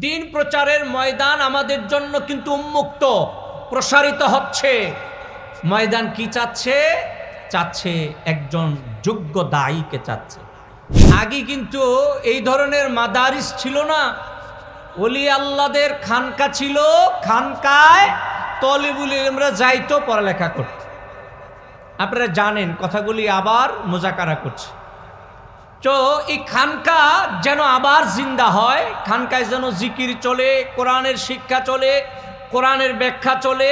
দিন প্রচারের ময়দান আমাদের জন্য কিন্তু উন্মুক্ত, প্রসারিত হচ্ছে। ময়দান কি চাচ্ছে? চাচ্ছে একজন যোগ্য দায়ীকে চাচ্ছে। আগে কিন্তু এই ধরনের মাদারিস ছিল না। অলি আল্লাদের খানকা ছিল, খানকায় তলিবুল আমরা যাইতো পড়ালেখা করতে। আপনারা জানেন, কথাগুলি আবার মোজাকারা করছে। তো এই খানকা যেন আবার জিন্দা হয়, খানকায় যেন জিকির চলে, কোরআনের শিক্ষা চলে, কোরআনের ব্যাখ্যা চলে,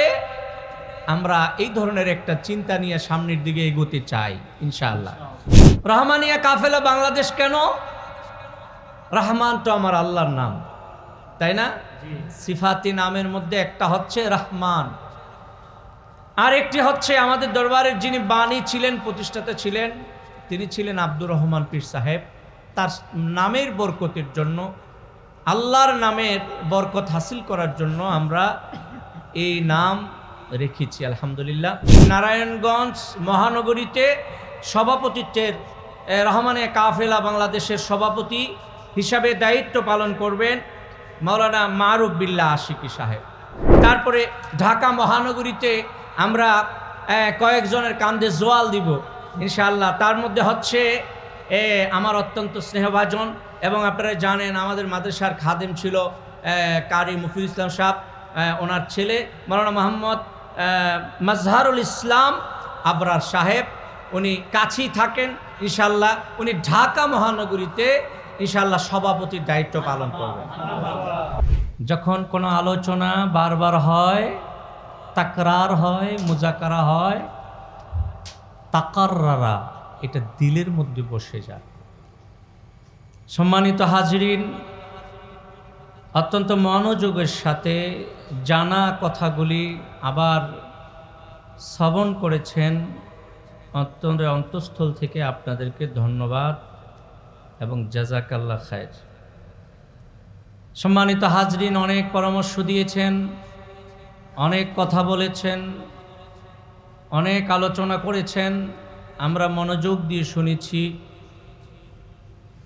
আমরা এই ধরনের একটা চিন্তা নিয়ে সামনের দিকে এগোতে চাই, ইনশাআল্লাহ। রহমানিয়া কাফেলা বাংলাদেশ কেন? রহমান তো আমার আল্লাহর নাম, তাই না? সিফাতি নামের মধ্যে একটা হচ্ছে রহমান। আর একটি হচ্ছে আমাদের দরবারের যিনি বাণী ছিলেন, প্রতিষ্ঠাতা ছিলেন তিনি ছিলেন আব্দুর রহমান পীর সাহেব। তার নামের বরকতের জন্য, আল্লাহর নামের বরকত হাসিল করার জন্য আমরা এই নাম রেখেছি, আলহামদুলিল্লাহ। নারায়ণগঞ্জ মহানগরীতে সভাপতিত্বের রহমানে কাফেলা বাংলাদেশের সভাপতি হিসাবে দায়িত্ব পালন করবেন মাওলানা মারুফ বিল্লাহ আশিকি সাহেব। তারপরে ঢাকা মহানগরীতে আমরা কয়েকজনের কান্দে জোয়াল দিব। ইনশাআল্লাহ। তার মধ্যে হচ্ছে এ, আমার অত্যন্ত স্নেহভাজন এবং আপনারা জানেন আমাদের মাদ্রাসার খাদেম ছিল কারি মুফিদ ইসলাম সাহ ওনার ছেলে মৌলানা মোহাম্মদ মাজহারুল ইসলাম আবরার সাহেব। উনি কাছেই থাকেন ইনশাল্লাহ উনি ঢাকা মহানগরীতে ইনশাল্লাহ সভাপতির দায়িত্ব পালন করবেন। যখন কোনো আলোচনা বারবার হয় তাকরার হয় মুজাকারা হয় তাকাররা এটা দিলের মধ্যে বসে যায়। সম্মানিত হাজরিন, অত্যন্ত মনোযোগের সাথে জানা কথাগুলি আবার শ্রবণ করেছেন। অত্যন্ত অন্তঃস্থল থেকে আপনাদেরকে ধন্যবাদ এবং জাজাকাল্লা খায়ের। সম্মানিত হাজরিন, অনেক পরামর্শ দিয়েছেন, অনেক কথা বলেছেন। অনেক আলোচনা করেছেন, আমরা মনোযোগ দিয়ে শুনেছি।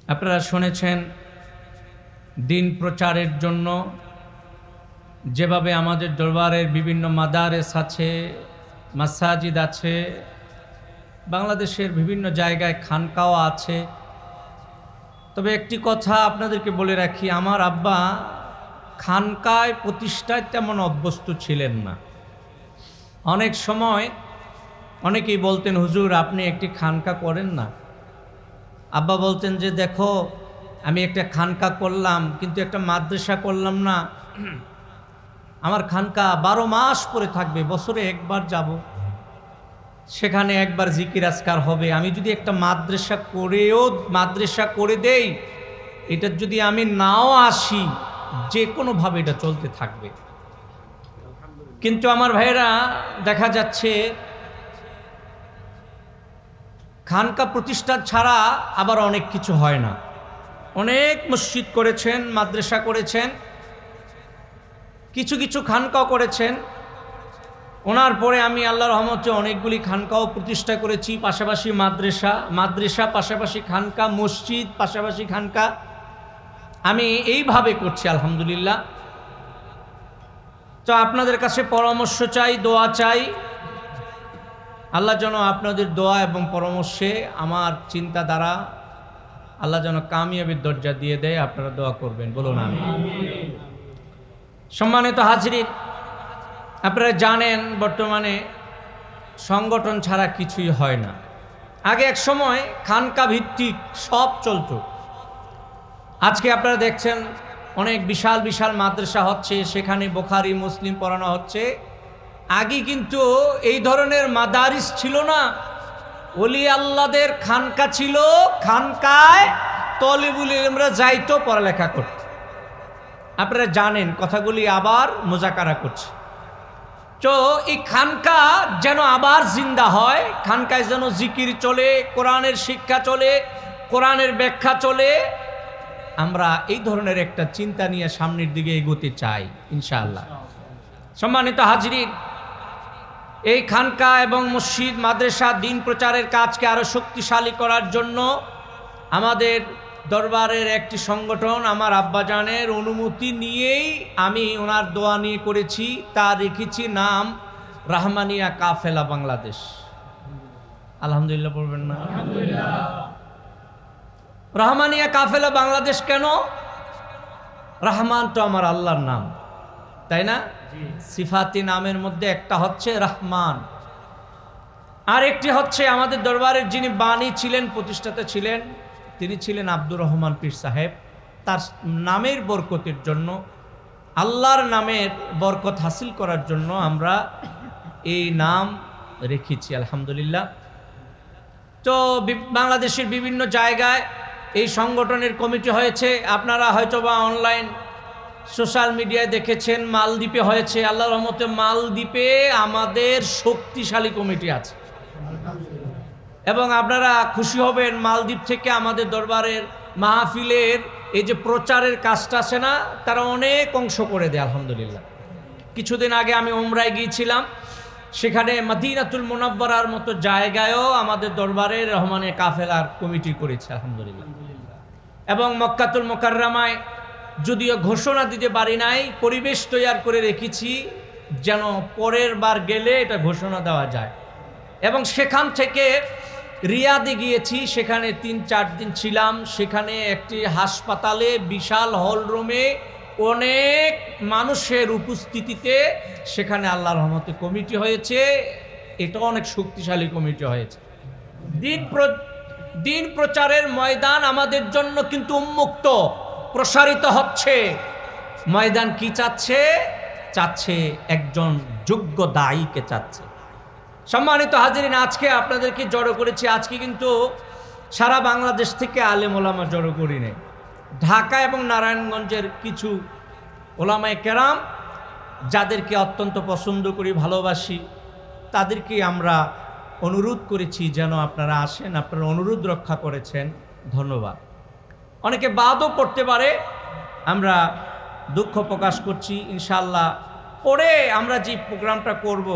আপনারা শুনেছেন দিন প্রচারের জন্য, যেভাবে আমাদের দরবারের বিভিন্ন মাদারেস আছে, মাসাজিদ আছে, বাংলাদেশের বিভিন্ন জায়গায় খানকাও আছে। তবে একটি কথা আপনাদেরকে বলে রাখি, আমার আব্বা খানকায় প্রতিষ্ঠায় তেমন অভ্যস্ত ছিলেন না। অনেক সময় অনেকেই বলতেন, হুজুর, আপনি একটি খানকা করেন না। আব্বা বলতেন যে, দেখো, আমি একটা খানকা করলাম, কিন্তু একটা মাদ্রাসা করলাম না। আমার খানকা বারো মাস পরে থাকবে, বছরে একবার যাব। সেখানে একবার জিকির আজকার হবে। আমি যদি একটা মাদ্রাসা করেও, মাদ্রাসা করে দেই, এটা যদি আমি নাও আসি যে কোনোভাবে এটা চলতে থাকবে। কিন্তু আমার ভাইয়েরা দেখা যাচ্ছে খানকা প্রতিষ্ঠা ছাড়া আবার অনেক কিছু হয় না। অনেক মসজিদ করেছেন, মাদ্রাসা করেছেন, কিছু কিছু খানকাও করেছেন। ওনার পরে আমি আল্লাহ রহমতে অনেকগুলি খানকাও প্রতিষ্ঠা করেছি, পাশাপাশি মাদ্রাসা মাদ্রাসা, পাশাপাশি খানকা, মসজিদ, পাশাপাশি খানকা। আমি এইভাবে করছি, আলহামদুলিল্লাহ। তো আপনাদের কাছে পরামর্শ চাই, দোয়া চাই আল্লাহ যেন আপনাদের দোয়া এবং পরামর্শে আমার চিন্তা দ্বারা আল্লাহ যেন কামিয়াবির দরজা দিয়ে দেয়, আপনারা দোয়া করবেন। বলুন আমি সম্মানিত হাজরিন, আপনারা জানেন বর্তমানে সংগঠন ছাড়া কিছুই হয় না। আগে এক সময় খানকা ভিত্তিক সব চলতো। আজকে আপনারা দেখছেন অনেক বিশাল বিশাল মাদ্রাসা হচ্ছে, সেখানে বোখারি, মুসলিম পড়ানো হচ্ছে। আগে কিন্তু এই ধরনের মাদারিস ছিল না। অলি আল্লাদের খানকা ছিল, খানকায় তলিবুল আমরা যাইতো, পড়ালেখা করতে। আপনারা জানেন কথাগুলি আবার মোজাকারা করছে। তো এই খানকা যেন আবার জিন্দা হয়, খানকায় যেন জিকির চলে, কোরআনের শিক্ষা চলে, কোরআনের ব্যাখ্যা চলে, আমরা এই ধরনের একটা চিন্তা নিয়ে সামনের দিকে এগোতে চাই, ইনশাআল্লাহ। সম্মানিত হাজরিন এই খানকা এবং মসজিদ মাদ্রাসা দিন প্রচারের কাজকে আরও শক্তিশালী করার জন্য আমাদের দরবারের একটি সংগঠন আমার আব্বাজানের অনুমতি নিয়েই আমি ওনার দোয়া নিয়ে করেছি। তা রেখেছি নাম রাহমানিয়া কাফেলা বাংলাদেশ। আলহামদুলিল্লাহ বলবেন না? রাহমানিয়া কাফেলা বাংলাদেশ কেন? রাহমান তো আমার আল্লাহর নাম তাই না? সিফাতি নামের মধ্যে একটা হচ্ছে রহমান। আর একটি হচ্ছে আমাদের দরবারের যিনি বাণী ছিলেন, প্রতিষ্ঠাতা ছিলেন, তিনি ছিলেন আব্দুর রহমান পীর সাহেব। তার নামের বরকতের জন্য, আল্লাহর নামের বরকত হাসিল করার জন্য আমরা এই নাম রেখেছি, আলহামদুলিল্লাহ। তো বাংলাদেশের বিভিন্ন জায়গায় এই সংগঠনের কমিটি হয়েছে। আপনারা হয়তো বা অনলাইন সোশ্যাল মিডিয়ায় দেখেছেন মালদ্বীপে হয়েছে আল্লাহ রহমতে মালদ্বীপে আমাদের শক্তিশালী কমিটি আছে। এবং আপনারা খুশি হবেন, মালদ্বীপ থেকে আমাদের দরবারের মাহফিলের এই যে প্রচারের কাজটা আছে না, তারা অনেক অংশ করে দেয়, আলহামদুলিল্লাহ। কিছুদিন আগে আমি ওমরায় গিয়েছিলাম, সেখানে মাদিনাতুল মোনাব্বরার মতো জায়গায়ও আমাদের দরবারে রহমানের কাফেলার কমিটি করেছে, আলহামদুলিল্লাহ। এবং মক্কাতুল মোকাররামায় যদিও ঘোষণা দিতে পারি নাই, পরিবেশ তৈয়ার করে রেখেছি যেন পরের বার গেলে এটা ঘোষণা দেওয়া যায়। এবং সেখান থেকে রিয়াদে গিয়েছি, সেখানে তিন চার দিন ছিলাম, সেখানে একটি হাসপাতালে বিশাল হল রুমে অনেক মানুষের উপস্থিতিতে সেখানে আল্লাহ রহমতে কমিটি হয়েছে এটা অনেক শক্তিশালী কমিটি হয়েছে। দিন দিন প্রচারের ময়দান আমাদের জন্য কিন্তু উন্মুক্ত। প্রসারিত হচ্ছে। ময়দান কি চাচ্ছে? চাচ্ছে একজন যোগ্য দায়ীকে চাচ্ছে। সম্মানিত হাজিরিন, আজকে আপনাদেরকে জড়ো করেছি। আজকে কিন্তু সারা বাংলাদেশ থেকে আলেম ওলামা জড়ো করি নেই। ঢাকা এবং নারায়ণগঞ্জের কিছু ওলামায় কেরাম, যাদেরকে অত্যন্ত পছন্দ করি, ভালোবাসি, তাদেরকে আমরা অনুরোধ করেছি যেন আপনারা আসেন, আপনারা অনুরোধ রক্ষা করেছেন। ধন্যবাদ। অনেকে বাদও পড়তে পারে। আমরা দুঃখ প্রকাশ করছি ইনশাল্লাহ পরে আমরা যে প্রোগ্রামটা করব,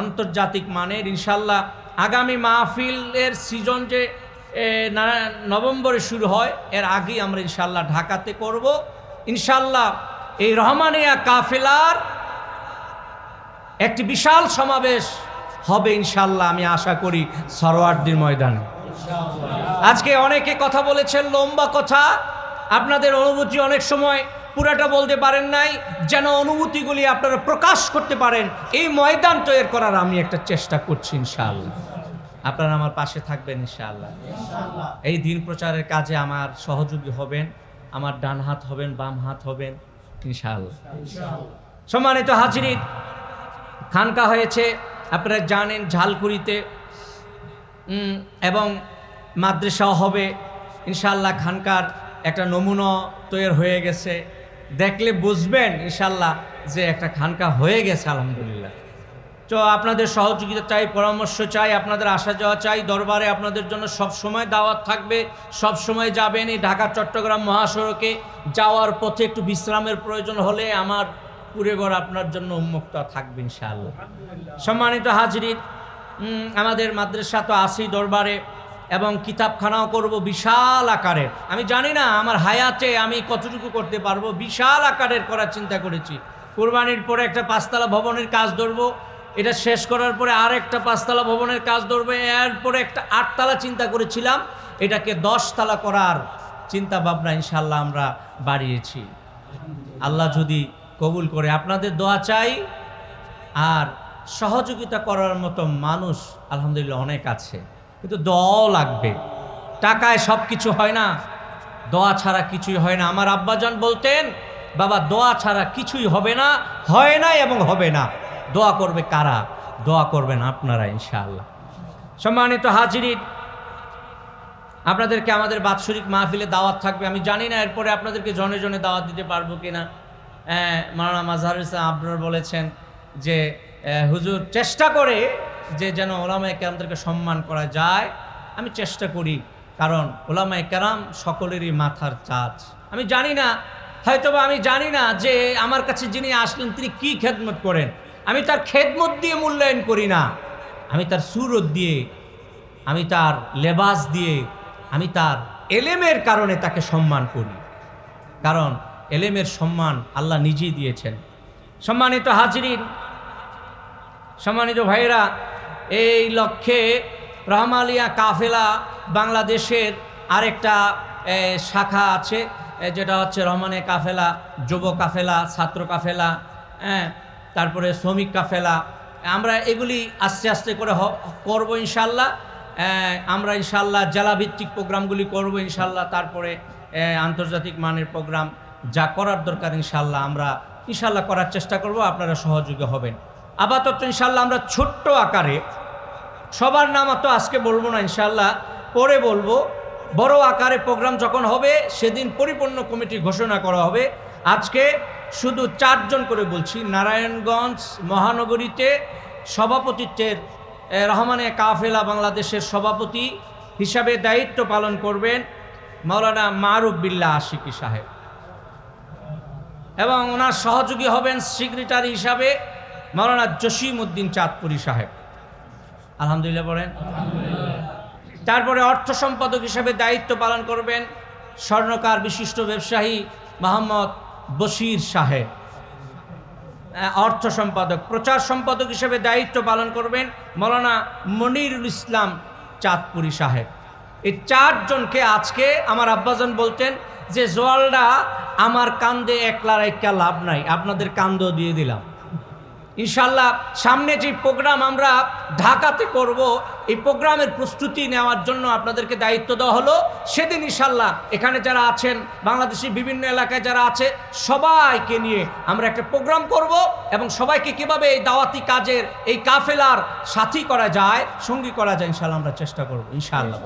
আন্তর্জাতিক মানের ইনশাল্লাহ আগামী মাহফিলের সিজন যে নভেম্বরে শুরু হয়, এর আগেই আমরা ইনশাল্লাহ ঢাকাতে করব। ইনশাল্লাহ এই রহমানিয়া কাফেলার একটি বিশাল সমাবেশ হবে ইনশাল্লাহ আমি আশা করি সরোয়ার্দির ময়দানে। আজকে অনেকে কথা বলেছেন লম্বা কথা। আপনাদের অনুভূতি অনেক সময় পুরাটা বলতে পারেন নাই যেন অনুভূতিগুলি আপনারা প্রকাশ করতে পারেন। এই ময়দান তৈরি করার আমি একটা চেষ্টা করছি ইনশাআল্লাহ। আপনারা আমার পাশে থাকবেন ইনশাআল্লাহ। এই দিন প্রচারের কাজে আমার সহযোগী হবেন আমার ডান হাত হবেন বাম হাত হবেন ইনশাআল্লাহ। সম্মানিত হাজিরিন খানকা হয়েছে আপনারা জানেন ঝালকুড়িতে এবং মাদ্রাসাও হবে। ইনশাল্লাহ খানকার একটা নমুনা তৈরি হয়ে গেছে। দেখলে বুঝবেন ইনশাল্লাহ যে একটা খানকা হয়ে গেছে আলহামদুলিল্লাহ। তো আপনাদের সহযোগিতা চাই পরামর্শ চাই আপনাদের আসা যাওয়া চাই দরবারে আপনাদের জন্য সব সময় দাওয়াত থাকবে। সব সময় যাবেন এই ঢাকা চট্টগ্রাম মহাসড়কে। যাওয়ার পথে একটু বিশ্রামের প্রয়োজন হলে আমার পুরে ঘর আপনার জন্য উন্মুক্ত থাকবে ইনশাআল্লাহ। সম্মানিত হাজরিন উম, আমাদের মাদ্রাসা তো আসি দরবারে এবং কিতাবখানাও করব বিশাল আকারের আমি জানি না আমার হায়াতে আমি কতটুকু করতে পারব, বিশাল আকারের করার চিন্তা করেছি। কোরবানির পরে একটা পাঁচতলা ভবনের কাজ ধরবো, এটা শেষ করার পরে আর একটা পাঁচতলা ভবনের কাজ ধরবো, এরপরে একটা আটতলা চিন্তা করেছিলাম, এটাকে দশতলা করার চিন্তা ভাবনা ইনশাল্লাহ আমরা বাড়িয়েছি। আল্লাহ যদি কবুল করে, আপনাদের দোয়া চাই, আর সহযোগিতা করার মতো মানুষ, আলহামদুলিল্লাহ, অনেক আছে। কিন্তু দোয়াও লাগবে। টাকায় সব কিছু হয় না। দোয়া ছাড়া কিছুই হয় না। আমার আব্বাজান বলতেন, বাবা, দোয়া ছাড়া কিছুই হবে না, হয় না এবং হবে না। দোয়া করবে কারা? দোয়া করবেন আপনারা, ইনশাআল্লাহ। সম্মানিত হাজিরিন, আপনাদেরকে আমাদের বাৎসরিক মাহফিলে দাওয়াত থাকবে। আমি জানি না এরপরে আপনাদেরকে জনে জনে দাওয়াত দিতে পারব কিনা। হ্যাঁ মারানা মাজহারুল ইসলাম আবরার বলেছেন যে হুজুর চেষ্টা করে যে যেন ওলামায় কেরামদেরকে সম্মান করা যায়। আমি চেষ্টা করি, কারণ ওলামায় কেরাম সকলেরই মাথার চাচ। আমি জানি না, হয়তোবা আমি জানি না যে আমার কাছে যিনি আসলেন, তিনি কি খেদমত করেন। আমি তার খেদমত দিয়ে মূল্যায়ন করি না। আমি তার সুরত দিয়ে, আমি তার লেবাস দিয়ে, আমি তার এলেমের কারণে তাকে সম্মান করি। কারণ এলেমের সম্মান আল্লাহ নিজেই দিয়েছেন। সম্মানিত হাজরিন সম্মানিত ভাইরা এই লক্ষ্যে রহমালিয়া কাফেলা বাংলাদেশের আরেকটা শাখা আছে যেটা হচ্ছে রহমানে কাফেলা, যুব কাফেলা, ছাত্র কাফেলা হ্যাঁ তারপরে শ্রমিক কাফেলা। আমরা এগুলি আস্তে আস্তে করে করব ইনশাল্লাহ। আমরা ইনশাল্লাহ জেলাভিত্তিক প্রোগ্রামগুলি করব ইনশাল্লাহ। তারপরে আন্তর্জাতিক মানের প্রোগ্রাম যা করার দরকার ইনশাল্লাহ আমরা ইনশাল্লাহ করার চেষ্টা করব। আপনারা সহযোগী হবেন। আপাতত ইনশাল্লাহ আমরা ছোট্ট আকারে, সবার নাম তো আজকে বলব না ইনশাল্লাহ পরে বলব, বড় আকারে প্রোগ্রাম যখন হবে, সেদিন পরিপূর্ণ কমিটি ঘোষণা করা হবে। আজকে শুধু চারজন করে বলছি, নারায়ণগঞ্জ মহানগরীতে সভাপতিত্বের রহমানে কাফেলা বাংলাদেশের সভাপতি হিসাবে দায়িত্ব পালন করবেন মাওলানা মারুফ বিল্লাহ আশিকি সাহেব। এবং ওনার সহযোগী হবেন সেক্রেটারি হিসাবে মাওলানা জসিম উদ্দিন চাঁদপুরি সাহেব। আলহামদুলিল্লাহ বলেন। তারপরে অর্থ সম্পাদক হিসেবে দায়িত্ব পালন করবেন স্বর্ণকার বিশিষ্ট ব্যবসায়ী মোহাম্মদ বশির সাহেব। অর্থ সম্পাদক, প্রচার সম্পাদক হিসেবে দায়িত্ব পালন করবেন মৌলানা মনিরুল ইসলাম চাঁদপুরি সাহেব। এই চারজনকে আজকে আমার আব্বাজান বলতেন যে জোয়ালটা আমার কান্দে একলা একটা লাভ নাই, আপনাদের কান্দেও দিয়ে দিলাম। ইনশাল্লাহ সামনে যে প্রোগ্রাম আমরা ঢাকাতে করব, এই প্রোগ্রামের প্রস্তুতি নেওয়ার জন্য আপনাদেরকে দায়িত্ব দেওয়া হলো। সেদিন ইনশাল্লাহ এখানে যারা আছেন, বাংলাদেশের বিভিন্ন এলাকায় যারা আছে, সবাইকে নিয়ে আমরা একটা প্রোগ্রাম করব এবং সবাইকে কীভাবে এই দাওয়াতি কাজের, এই কাফেলার সাথী করা যায়, সঙ্গী করা যায় ইনশাল্লাহ আমরা চেষ্টা করব, ইনশাআল্লাহ।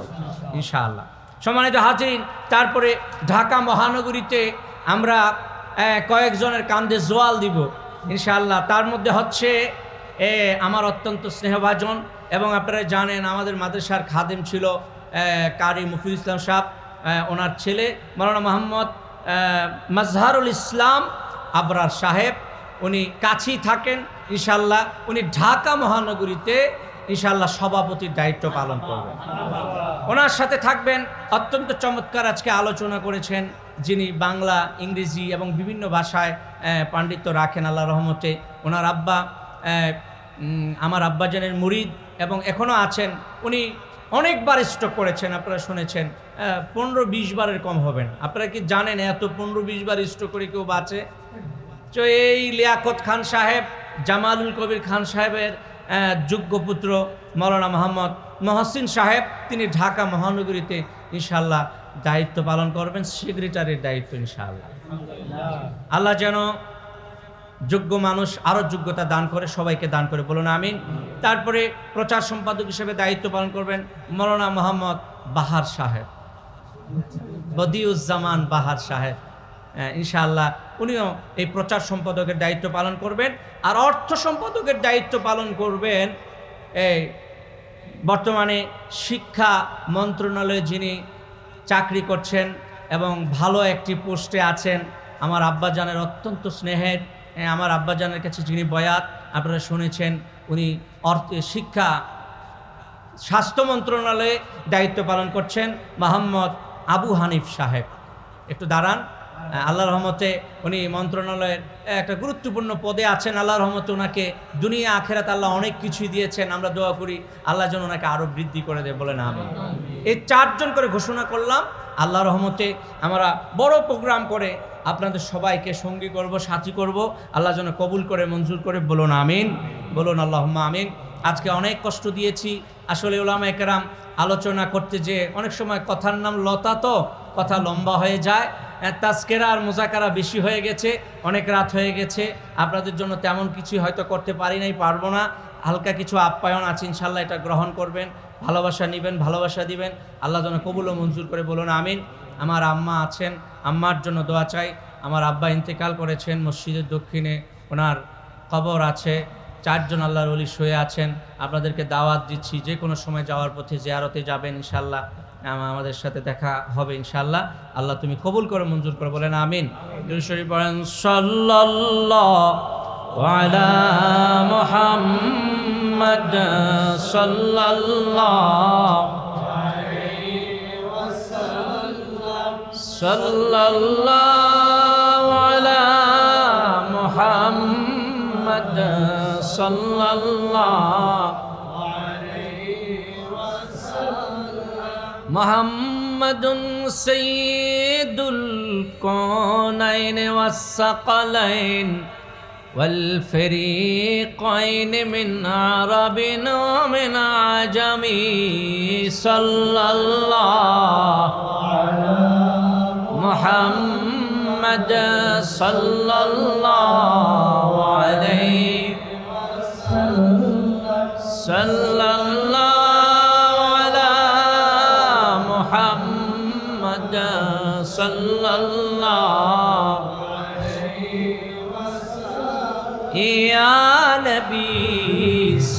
ইনশাআল্লাহ। সম্মানিত হাজিরিন, তারপরে ঢাকা মহানগরীতে আমরা কয়েকজনের কান্দে জোয়াল দিব। ইনশাআল্লাহ। তার মধ্যে হচ্ছে এ, আমার অত্যন্ত স্নেহভাজন এবং আপনারা জানেন আমাদের মাদ্রাসার খাদেম ছিল কারি মুফিদ ইসলাম সাহ ওনার ছেলে মৌলানা মোহাম্মদ মাজহারুল ইসলাম আবরার সাহেব। উনি কাছেই থাকেন ইনশাল্লাহ উনি ঢাকা মহানগরীতে ইনশাল্লাহ সভাপতির দায়িত্ব পালন করবেন ওনার সাথে থাকবেন অত্যন্ত চমৎকার আজকে আলোচনা করেছেন যিনি বাংলা, ইংরেজি এবং বিভিন্ন ভাষায় পাণ্ডিত্য রাখেন আল্লাহ রহমতে। ওনার আব্বা আমার আব্বাজানের মুরিদ এবং এখনও আছেন। উনি অনেকবার স্ট্রোক করেছেন, আপনারা শুনেছেন। পনেরো বিশ বারের কম হবেন আপনারা কি জানেন এত পনেরো বিশ বার স্ট্রোক করে কেউ বাঁচে? তো এই লিয়াকত খান সাহেব, জামালুল কবির খান সাহেবের যোগ্য পুত্র মৌলানা মোহাম্মদ মহসিন সাহেব। তিনি ঢাকা মহানগরীতে ইনশাল্লাহ দায়িত্ব পালন করবেন, সেক্রেটারির দায়িত্ব ইনশাআল্লাহ। আল্লাহ যেন যোগ্য মানুষ আরও যোগ্যতা দান করে, সবাইকে দান করে বলুন, আমিন। তারপরে প্রচার সম্পাদক হিসেবে দায়িত্ব পালন করবেন মৌলানা মোহাম্মদ বাহার সাহেব। বদিউজ্জামান বাহার সাহেব। ইনশাআল্লাহ উনিও এই প্রচার সম্পাদকের দায়িত্ব পালন করবেন। আর অর্থ সম্পাদকের দায়িত্ব পালন করবেন এই বর্তমানে শিক্ষা মন্ত্রণালয়ে যিনি চাকরি করছেন এবং ভালো একটি পোস্টে আছেন আমার আব্বাজানের অত্যন্ত স্নেহের আমার আব্বাজানের কাছে যিনি বয়াত, আপনারা শুনেছেন, উনি অর্থ, শিক্ষা, স্বাস্থ্য মন্ত্রণালয়ে দায়িত্ব পালন করছেন মোহাম্মদ আবু হানিফ সাহেব। একটু দাঁড়ান। আল্লাহ রহমতে উনি মন্ত্রণালয়ের একটা গুরুত্বপূর্ণ পদে আছেন। আল্লাহ রহমতে ওনাকে দুনিয়া, আখেরাত আল্লাহ অনেক কিছুই দিয়েছেন। আমরা দোয়া করি আল্লাহ যেন ওনাকে আরও বৃদ্ধি করে দেয় বলে না আমি এই চারজন করে ঘোষণা করলাম। আল্লাহ রহমতে আমরা বড় প্রোগ্রাম করে আপনাদের সবাইকে সঙ্গী করব, সাথী করব। আল্লাহ যেন কবুল করে, মঞ্জুর করে বলুন আমিন। বলুন আল্লাহ আমিন। আজকে অনেক কষ্ট দিয়েছি। আসলে ওলামা একরাম আলোচনা করতে যে অনেক সময় কথার নাম লতা তো, কথা লম্বা হয়ে যায়। তাস্কেরা আর মোজাকারা বেশি হয়ে গেছে, অনেক রাত হয়ে গেছে। আপনাদের জন্য তেমন কিছু হয়তো করতে পারি নাই, পারব না। হালকা কিছু আপ্যায়ন আছে ইনশাল্লাহ এটা গ্রহণ করবেন। ভালোবাসা নেবেন, ভালোবাসা দিবেন। আল্লাহ যেন কবুল ও মঞ্জুর করে বলুন, আমিন। আমার আম্মা আছেন, আম্মার জন্য দোয়া চাই। আমার আব্বা ইন্তেকাল করেছেন মসজিদের দক্ষিণে, ওনার কবর আছে। চারজন আল্লাহর অলি শুয়ে আছেন। আপনাদেরকে দাওয়াত দিচ্ছি, যে কোনো সময় যাওয়ার পথে, জিয়ারতে যাবেন ইনশাল্লাহ আমাদের সাথে দেখা হবে ইনশাল্লাহ আল্লাহ তুমি কবুল করে, মঞ্জুর করে, বলেন আমিন। শরীফ মুহাম্মাদ সাল্লাল্লাহু محمد سيد الكونين والثقلين والفريقين من عرب ومن عجم صلى الله محمد صلى الله عليه صلى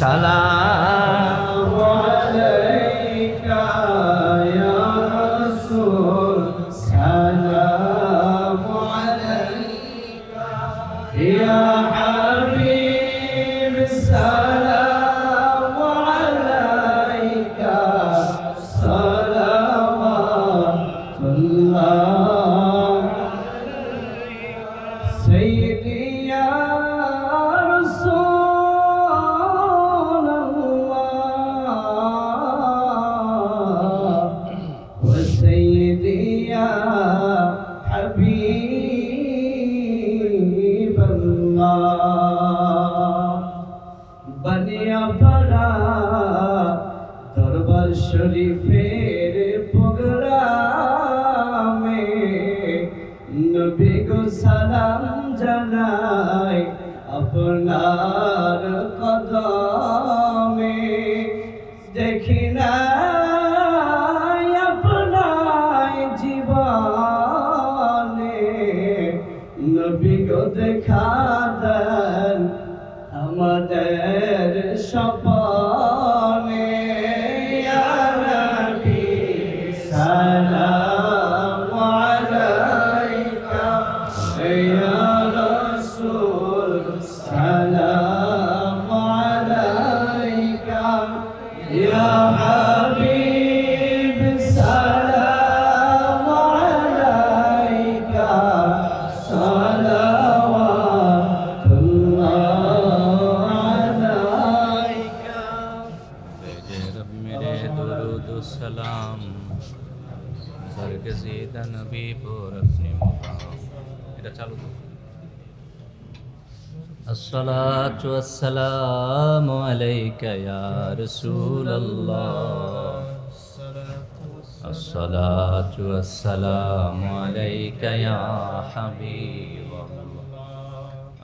沙拉。দেখি سلام سرگزیدہ نبی پر اپنی مقام এটা চালু তো الصلاة والسلام عليك يا رسول الله الصلاة والسلام عليك يا حبيب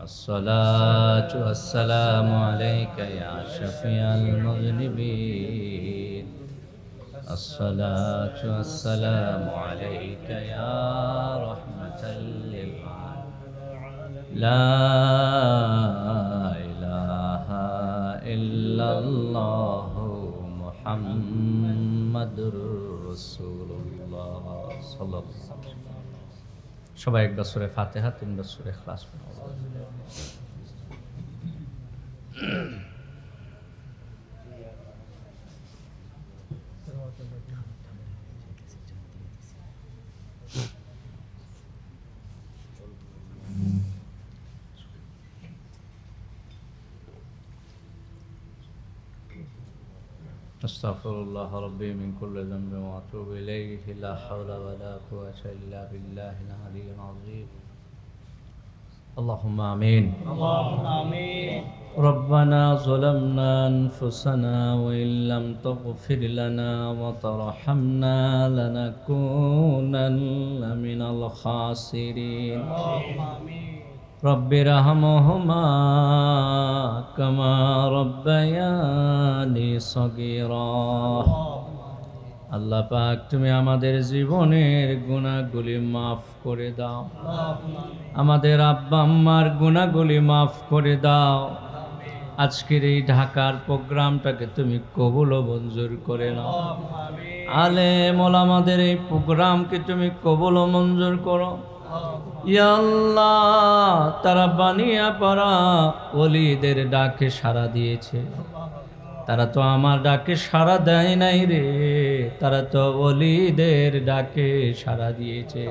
الصلاة والسلام عليك يا شفيع المذنبين الصلاة والسلام عليك يا رحمة للعالمين لا إله إلا الله محمد رسول الله صلى الله عليه وسلم সবাই একবার সুরে ফাতেহা তিনবার সুরে খ্লাস أستغفر الله ربي من كل ذنب وأتوب إليه لا حول ولا قوة إلا بالله العلي العظيم اللهم آمين اللهم آمين ربنا ظلمنا أنفسنا وإن لم تغفر لنا وترحمنا لنكونن من الخاسرين اللهم آمين رب ارحمهما كما ربياني صغيرا আল্লাহ পাক তুমি আমাদের জীবনের গুণাগুলি মাফ করে দাও আমাদের আব্বা আম্মার গুণাগুলি মাফ করে দাও আজকের এই ঢাকার প্রোগ্রামটাকে তুমি কবুল ও মঞ্জুর করে নাও আলে আমাদের এই প্রোগ্রামকে তুমি কবুল ও মঞ্জুর করো তারা বানিয়া পারা অলিদের ডাকে সাড়া দিয়েছে। তারা তো আমার ডাকে সাড়া দেয় নাই রে, তারা তো অলিদের ডাকে সাড়া দিয়েছে।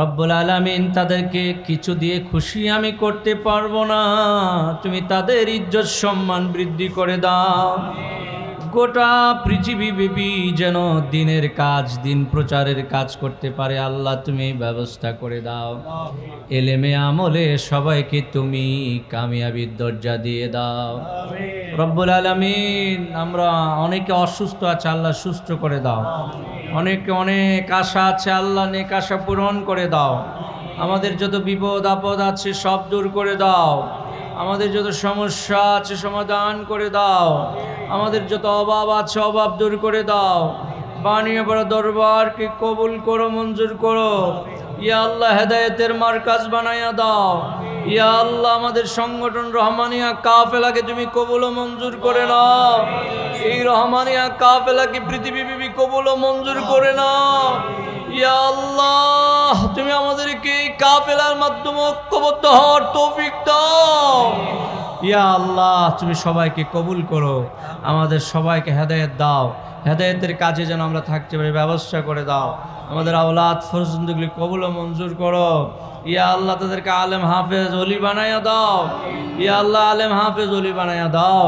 রব্বুল আলামিন তাদেরকে কিছু দিয়ে খুশি আমি করতে পারব না, তুমি তাদের ইজ্জত সম্মান বৃদ্ধি করে দাও। গোটা পৃথিবী ব্যাপী যেন দিনের কাজ, দিন প্রচারের কাজ করতে পারে। আল্লাহ, তুমি ব্যবস্থা করে দাও। এলেমে আমলে সবাইকে তুমি কামিয়াবির দরজা দিয়ে দাও। রব্বুল আলামিন, আমরা অনেকে অসুস্থ আছে, আল্লাহ সুস্থ করে দাও। অনেকে অনেক আশা আছে, আল্লাহ নেক আশা পূরণ করে দাও। আমাদের যত বিপদ আপদ আছে, সব দূর করে দাও। আমাদের যত সমস্যা আছে সমাধান করে দাও। আমাদের যত অভাব আছে অভাব দূর করে দাও। বানিয়ে বড় দরবারকে কবুল করো, মঞ্জুর করো। ইয়া আল্লাহ হেদায়েতের মার্কাজ বানাইয়া দাও। ইয়া আল্লাহ আমাদের সংগঠন রহমানিয়া কাফেলাকে তুমি কবুল ও মঞ্জুর করে নাও। এই রহমানিয়া কাফেলাকে পৃথিবী বিবি কবুল ও মঞ্জুর করে নাও। ইয়া আল্লাহ, তুমি আমাদেরকে কাফেলার মাধ্যমে ঐক্যবদ্ধ হওয়ার তৌফিক দাও। ইয়া আল্লাহ, তুমি সবাইকে কবুল করো, আমাদের সবাইকে হেদায়েত দাও। হেদায়েতের কাজে যেন আমরা থাকতে পারি, ব্যবস্থা করে দাও। আমাদের আওলাদ ফরজন্দগুলি কবুল ও মঞ্জুর করো। ইয়া আল্লাহ, তাদেরকে আলেম হাফেজ অলি বানাইয়া দাও। ইয়া আল্লাহ, আলেম হাফেজ অলি বানাইয়া দাও।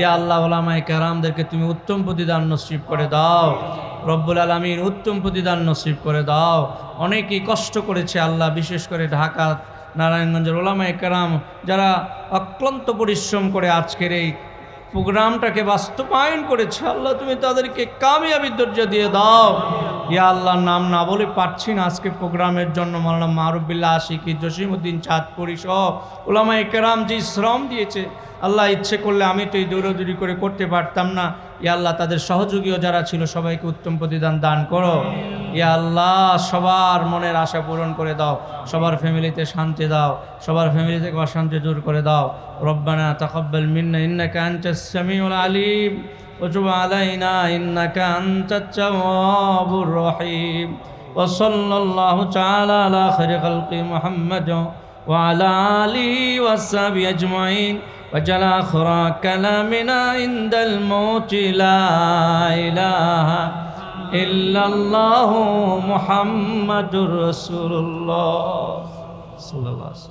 ইয়া আল্লাহ ওলামাই কারামদেরকে তুমি উত্তম প্রতিদান নসিব করে দাও। রব্বুল আলমিন উত্তম প্রতিদান নসিব করে দাও। অনেকেই কষ্ট করেছে আল্লাহ, বিশেষ করে ঢাকা, নারায়ণগঞ্জের ওলামাই কারাম, যারা অক্লান্ত পরিশ্রম করে আজকের এই প্রোগ্রামটাকে বাস্তবায়ন করেছে। আল্লাহ, তুমি তাদেরকে কামিয়াবি দরজা দিয়ে দাও। ইয়া আল্লাহর নাম না বলে পারছি না আজকে প্রোগ্রামের জন্য। মাওলানা মারুবিল্লা আশিকি জসিমুদ্দিন চাঁদপুরি সহ ওলামা একরাম যে শ্রম দিয়েছে, আল্লাহ ইচ্ছে করলে আমি তো এই দৌড়দৌড়ি করে করতে পারতাম না। ইয়া আল্লাহ তাদের সহযোগীও যারা ছিল সবাইকে উত্তম প্রতিদান দান করো ইয়া আল্লাহ সবার মনের আশা পূরণ করে দাও সবার ফ্যামিলিতে শান্তি দাও সবার ফ্যামিলি থেকে অশান্তি দূর করে দাও রব্বানা তাকাব্বাল মিন্না ইন্নাকা আনতাস সামিউল আলিম وتب علينا إنك أنت التواب الرحيم وصلى الله تعالى على خير خلق محمد وعلى آله وصحبه أجمعين وجل آخر كلامنا عند الموت لا إله إلا الله محمد رسول الله. صلى الله عليه وسلم.